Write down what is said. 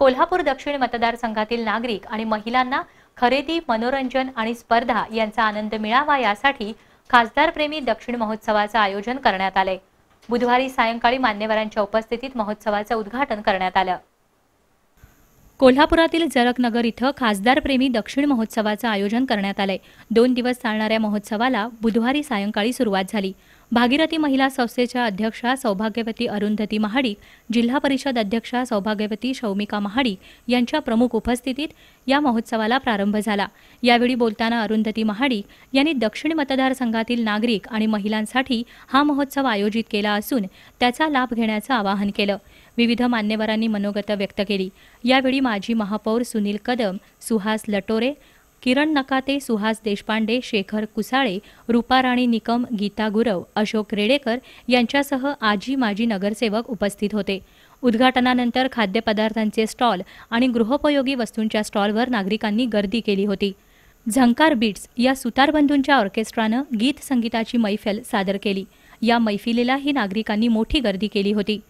कोल्हापूर दक्षिण मतदारसंघातील नागरिक आणि महिलांना खरेदी मनोरंजन आणि स्पर्धा यांचा आनंद मिळावा यासाठी खासदारप्रेमी दक्षिण महोत्सवाचं आयोजन करण्यात आलंय. बुधवारी सायंकाळी मान्यवरांच्या उपस्थितीत महोत्सवाचं उद्घाटन करण्यात आलं. कोल्हापुरातील जरकनगर इथं खासदारप्रेमी दक्षिण महोत्सवाचं आयोजन करण्यात आलंय. दोन दिवस चालणाऱ्या महोत्सवाला बुधवारी सायंकाळी सुरुवात झाली. भागीरथी महिला संस्थेच्या अध्यक्षा सौभाग्यवती अरुंधती महाडिक जिल्हा परिषद अध्यक्षा सौभाग्यवती शौमिका महाडिक यांच्या प्रमुख उपस्थितीत या महोत्सवाला प्रारंभ झाला. यावेळी बोलताना अरुंधती महाडिक यांनी दक्षिण मतदारसंघातील नागरिक आणि महिलांसाठी हा महोत्सव आयोजित केला असून त्याचा लाभ घेण्याचं आवाहन केलं. विविध मान्यवरांनी मनोगत व्यक्त केली. यावेळी माजी महापौर सुनील कदम सुहास लटोरे किरण नकाते सुहास देशपांडे शेखर कुसाळे रुपाराणी निकम गीता गुरव अशोक रेडेकर यांच्यासह आजी माजी नगरसेवक उपस्थित होते. उद्घाटनानंतर खाद्यपदार्थांचे स्टॉल आणि गृहोपयोगी वस्तूंच्या स्टॉलवर नागरिकांनी गर्दी केली होती. झंकार बीट्स या सुतारबंधूंच्या ऑर्केस्ट्रानं गीत संगीताची मैफल सादर केली. या मैफिलीलाही नागरिकांनी मोठी गर्दी केली होती.